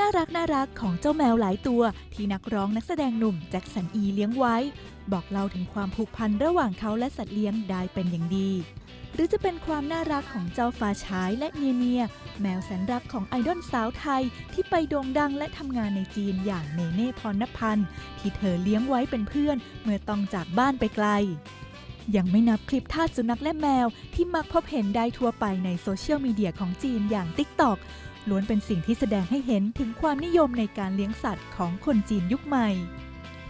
น่ารักน่ารักของเจ้าแมวหลายตัว ที่นักร้องนักแสดงหนุ่มแจ็คสันอีเลี้ยงไว้ บอกเล่าถึงความผูกพันระหว่างเขาและสัตว์เลี้ยงได้เป็นอย่างดี หรือจะเป็นความน่ารักของเจ้าฟ้าชายและเนียเนียแมวแสนรักของไอดอลสาวไทย ที่ไปโด่งดังและทำงานในจีนอย่างเนเน่พรณพันธ์ที่เธอเลี้ยงไว้เป็นเพื่อนเมื่อต้องจากบ้านไปไกล ยังไม่นับคลิปทาสุนัขและแมว ที่มักพบเห็นได้ทั่วไปในโซเชียลมีเดียของจีนอย่าง TikTok ล้วนเป็นสิ่งที่แสดงให้เห็นถึงความนิยมในการเลี้ยงสัตว์ของคนจีนยุคใหม่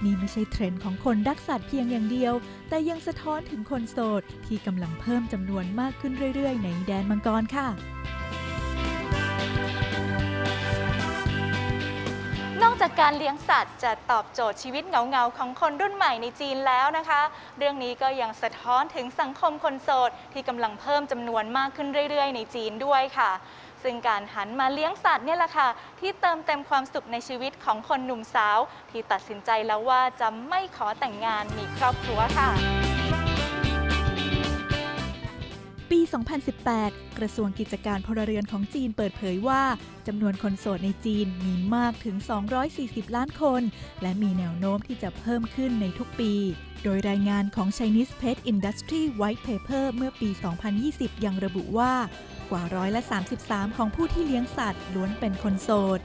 นี่ไม่ใช่เทรนด์ของคนรักสัตว์เพียงอย่างเดียว แต่ยังสะท้อนถึงคนโสดที่กำลังเพิ่มจำนวนมากขึ้นเรื่อยๆ ในแดนมังกรค่ะ จากการเลี้ยงสัตว์จะตอบโจทย์ชีวิตเหงาๆของคนรุ่นใหม่ในจีนแล้วนะคะ เรื่องนี้ก็ยังสะท้อนถึงสังคมคนโสดที่กำลังเพิ่มจำนวนมากขึ้นเรื่อยๆ ในจีนด้วยค่ะ ซึ่งการหันมาเลี้ยงสัตว์เนี่ยแหละค่ะ ที่เติมเต็มความสุขในชีวิตของคนหนุ่มสาว ที่ตัดสินใจแล้วว่าจะไม่ขอแต่งงานมีครอบครัวค่ะ ปี 2018 กระทรวงกิจการพลเรือนของจีนเปิดเผยว่าจำนวนคนโสดในจีนมีมากถึง 240 ล้านคน และมีแนวโน้มที่จะเพิ่มขึ้นในทุกปี โดยรายงานของ Chinese Pet Industry White Paper เมื่อปี 2020 ยังระบุว่ากว่าร้อยละ 33 ของผู้ที่เลี้ยงสัตว์ล้วนเป็นคนโสด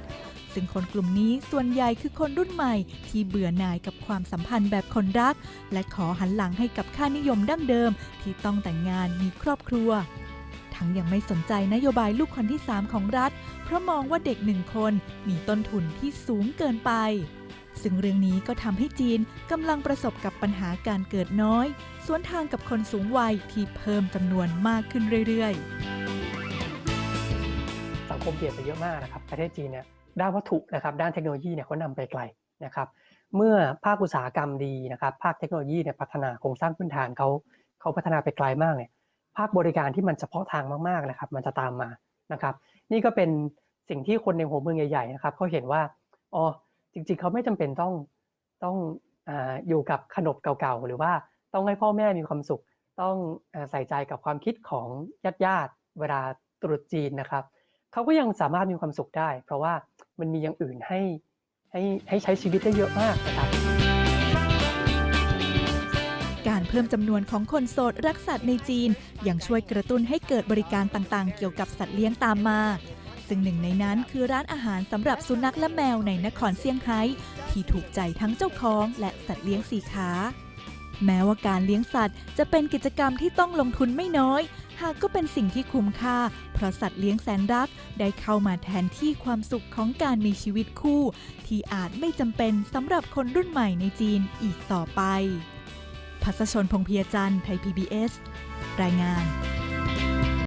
ซึ่งคนกลุ่มนี้ส่วนใหญ่คือคนรุ่นใหม่ที่เบื่อหน่ายกับความสัมพันธ์แบบคนรัก และขอหันหลังให้กับค่านิยมดั้งเดิม ที่ต้องแต่งงานมีครอบครัว ทั้งยังไม่สนใจนโยบายลูกคนที่ 3 ของรัฐ เพราะมองว่าเด็กหนึ่งคนมีต้นทุนที่สูงเกินไป ซึ่งเรื่องนี้ก็ทำให้จีนกำลังประสบกับปัญหาการเกิดน้อย สวนทางกับคนสูงวัยที่เพิ่มจำนวนมากขึ้นเรื่อยๆสังคมเปลี่ยนไปเยอะมากนะครับ ประเทศจีนเนี่ย ด้านวัตถุนะครับด้านเทคโนโลยีเนี่ยเขานำไปไกลนะครับเมื่อภาคอุตสาหกรรมดีนะครับภาคเทคโนโลยีเนี่ยพัฒนาโครงสร้างพื้นฐานเขาเขาพัฒนาไปไกลมากเนี่ยภาคบริการที่มันเฉพาะทางมากๆนะครับมันจะตามมานะครับนี่ก็เป็นสิ่งที่คนในหัวเมืองใหญ่ๆนะครับเขาเห็นว่าอ๋อจริงๆเขาไม่จำเป็นต้องต้องออยู่กับขนบเก่าๆหรือว่าต้องให้พ่อแม่มีความสุข ต้องอใส่ใจกับความคิดของญาติๆเวลาตรุษจีนนะครับเขาก็ยังสามารถมีความสุขได้ เพราะว่า มันมีอย่างอื่นให้ให้ให้ใช้ชีวิตได้เยอะมากนะครับการเพิ่มจำนวนของคนโสดรักสัตว์ในจีน ยังช่วยกระตุ้นให้เกิดบริการต่างๆ เกี่ยวกับสัตว์เลี้ยงตามมา ซึ่งหนึ่งในนั้นคือร้านอาหารสำหรับสุนัขและแมวในนครเซี่ยงไฮ้ที่ถูกใจทั้งเจ้าของและสัตว์เลี้ยงสี่ขา แม้ว่าการเลี้ยงสัตว์ จะเป็นกิจกรรมที่ต้องลงทุนไม่น้อย หากก็เป็นสิ่งที่คุ้มค่า เพราะสัตว์เลี้ยงแสนรัก ได้เข้ามาแทนที่ความสุขของการมีชีวิตคู่ ที่อาจไม่จำเป็นสำหรับคนรุ่นใหม่ในจีนอีกต่อไปพัชชนพงเพียจันทร์ไทย PBS รายงาน